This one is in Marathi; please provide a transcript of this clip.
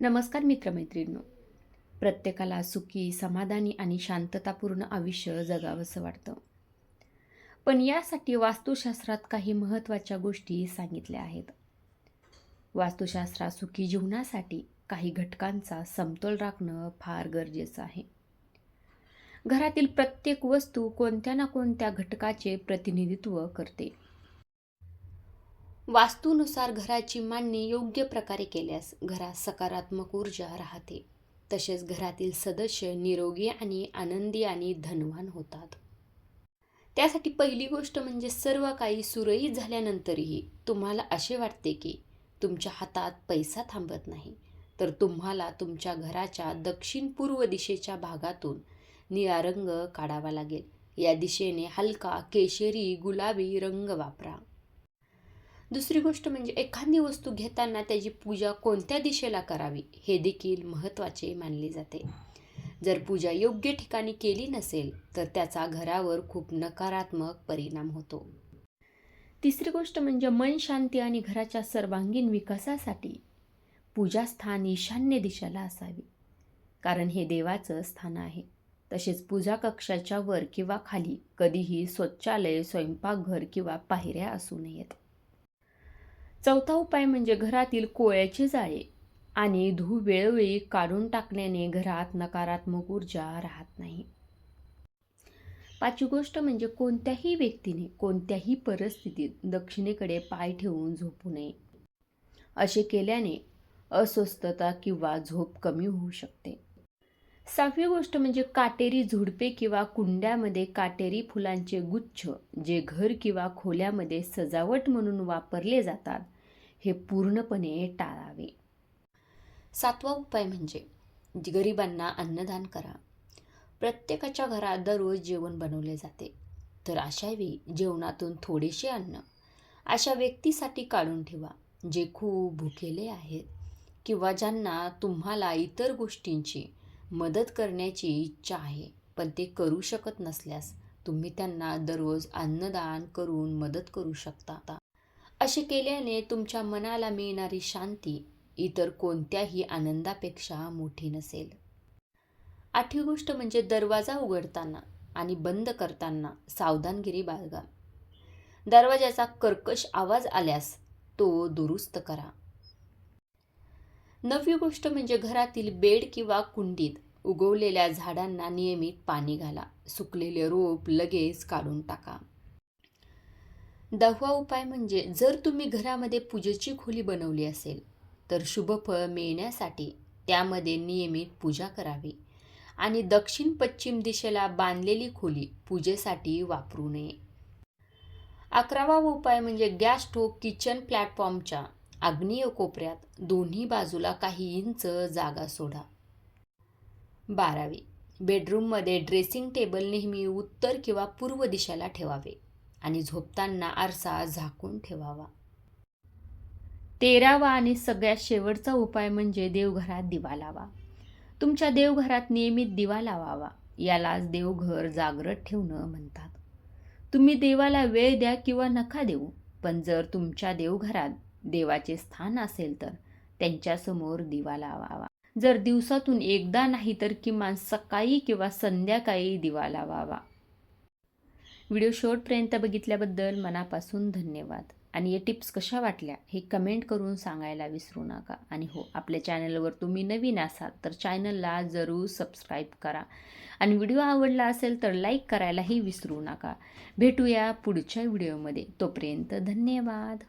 नमस्कार मित्रमैत्रिणींनो. प्रत्येकाला सुखी समाधानी आणि शांततापूर्ण आयुष्य जगावंसं वाटतं. पण यासाठी वास्तुशास्त्रात काही महत्त्वाच्या गोष्टी सांगितल्या आहेत. वास्तुशास्त्रात सुखी जीवनासाठी काही घटकांचा समतोल राखणं फार गरजेचं आहे. घरातील प्रत्येक वस्तू कोणत्या ना कोणत्या घटकाचे प्रतिनिधित्व करते. वास्तूनुसार घराची मांडणी योग्य प्रकारे केल्यास घरात सकारात्मक ऊर्जा राहते. तसेच घरातील सदस्य निरोगी आणि आनंदी आणि धनवान होतात. त्यासाठी पहिली गोष्ट म्हणजे सर्व काही सुरळीत झाल्यानंतरही तुम्हाला असे वाटते की तुमच्या हातात पैसा थांबत नाही तर तुम्हाला तुमच्या घराच्या दक्षिण पूर्व दिशेच्या भागातून निळा रंग काढावा लागेल. या दिशेने हलका केशरी गुलाबी रंग वापरा. दुसरी गोष्ट म्हणजे एखादी वस्तू घेताना त्याची पूजा कोणत्या दिशेला करावी हे देखील महत्त्वाचे मानले जाते. जर पूजा योग्य ठिकाणी केली नसेल तर त्याचा घरावर खूप नकारात्मक परिणाम होतो. तिसरी गोष्ट म्हणजे मन शांती आणि घराच्या सर्वांगीण विकासासाठी पूजास्थान ईशान्य दिशेला असावी कारण हे देवाचं स्थान आहे. तसेच पूजा कक्षाच्या वर किंवा खाली कधीही शौचालय स्वयंपाकघर किंवा पायऱ्या असू नयेत. चौथा उपाय म्हणजे घरातील कोळ्याचे जाळे आणि धू वेळोवेळी काढून टाकल्याने घरात नकारात्मक ऊर्जा राहत नाही. पाचवी गोष्ट म्हणजे कोणत्याही व्यक्तीने कोणत्याही परिस्थितीत दक्षिणेकडे पाय ठेवून झोपू नये. असे केल्याने अस्वस्थता किंवा झोप कमी होऊ शकते. सहावी गोष्ट म्हणजे काटेरी झुडपे किंवा कुंड्यामध्ये काटेरी फुलांचे गुच्छ जे घर किंवा खोल्यामध्ये सजावट म्हणून वापरले जातात हे पूर्णपणे टाळावे. सातवा उपाय म्हणजे गरिबांना अन्नदान करा. प्रत्येकाच्या घरात दररोज जेवण बनवले जाते. तर अशावेळी जेवणातून थोडेसे अन्न अशा व्यक्तीसाठी काढून ठेवा जे खूप भुकेले आहेत किंवा ज्यांना तुम्हाला इतर गोष्टींची मदत करण्याची इच्छा आहे पण ते करू शकत नसल्यास तुम्ही त्यांना दररोज अन्नदान करून मदत करू शकता. असे केल्याने तुमच्या मनाला मिळणारी शांती इतर कोणत्याही आनंदापेक्षा मोठी नसेल. आठवी गोष्ट म्हणजे दरवाजा उघडताना आणि बंद करताना सावधानगिरी बाळगा. दरवाजाचा कर्कश आवाज आल्यास तो दुरुस्त करा. नववी गोष्ट म्हणजे घरातील बेड किंवा कुंडीत उगवलेल्या झाडांना नियमित पाणी घाला. सुकलेले रोप लगेच काढून टाका. दहावा उपाय म्हणजे जर तुम्ही घरामध्ये पूजेची खोली बनवली असेल तर शुभफळ मिळण्यासाठी त्यामध्ये नियमित पूजा करावी. आणि दक्षिण पश्चिम दिशेला बांधलेली खोली पूजेसाठी वापरू नये. अकरावा उपाय म्हणजे गॅस स्टोव किचन प्लॅटफॉर्मच्या आग्नेय कोपऱ्यात दोन्ही बाजूला काही इंच जागा सोडा. बारावी बेडरूममध्ये ड्रेसिंग टेबल नेहमी उत्तर किंवा पूर्व दिशेला ठेवावे. आणि झोपताना आरसा झाकून ठेवावा. तेरावा आणि सगळ्यात शेवटचा उपाय म्हणजे देवघरात दिवा लावा. तुमच्या देवघरात नियमित दिवा लावावा. यालाच देवघर जागृत ठेवणं म्हणतात. तुम्ही देवाला वेळ द्या किंवा नका देऊ पण जर तुमच्या देवघरात देवाचे स्थान असेल तर त्यांच्यासमोर दिवा लावावा. जर दिवसातून एकदा नाही तर किमान सकाळी किंवा संध्याकाळी दिवा लावावा. व्हिडिओ शेवटपर्यंत बघितल्याबद्दल मनापासून धन्यवाद. आणि या टिप्स कशा वाटल्या हे कमेंट करून सांगायला विसरू नका. आणि हो आपल्या चॅनलवर तुम्ही नवीन असाल तर चॅनलला जरूर सबस्क्राईब करा. आणि व्हिडिओ आवडला असेल तर लाईक करायलाही विसरू नका. भेटूया पुढच्या व्हिडिओमध्ये. तोपर्यंत धन्यवाद.